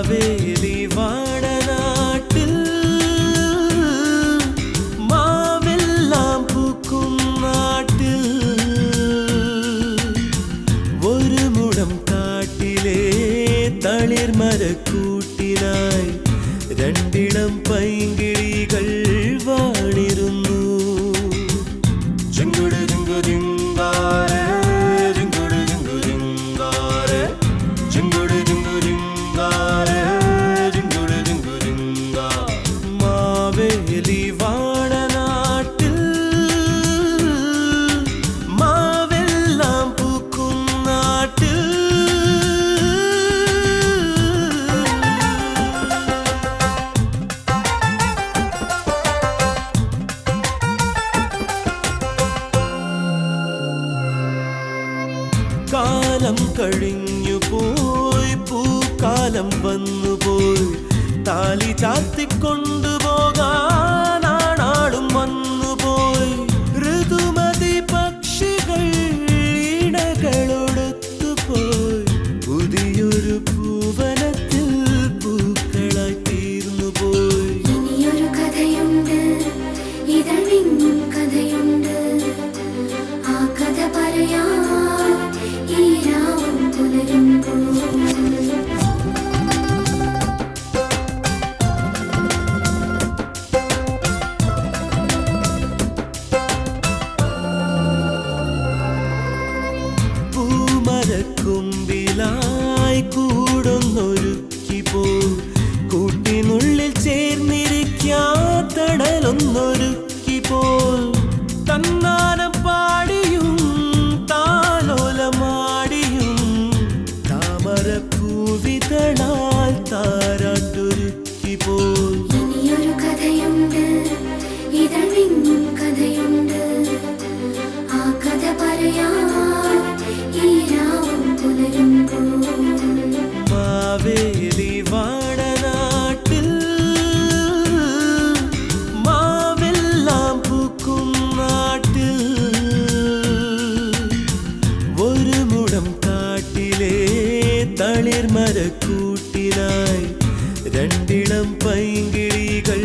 കാവേരി വാടനാട്ടിൽ മാവെല്ലാം പൂക്കും നാട്ടിൽ ഒരു മുടം കാട്ടിലെ തളിർമരക്കൂട്ടിലായി രണ്ടിടം പൈങ്ക കാലം കഴിഞ്ഞു പോയി പൂക്കാലം വന്നു പോയി. താലി വന്നു പോയി. ഋതുമതി പക്ഷികൾ ഇണകളൊടുത്തു പോയി. പുതിയൊരു പൂവനത്തിൽ പൂക്കളായി തീർന്നു പോയി. ഇനിയൊരു കഥയുണ്ട് ഇതളിന്നും കഥയുണ്ട്. ആ കഥ പറയാൻ ഈ I don't know. മരക്കൂട്ടിലായി രണ്ടിളം പൈങ്കിളികൾ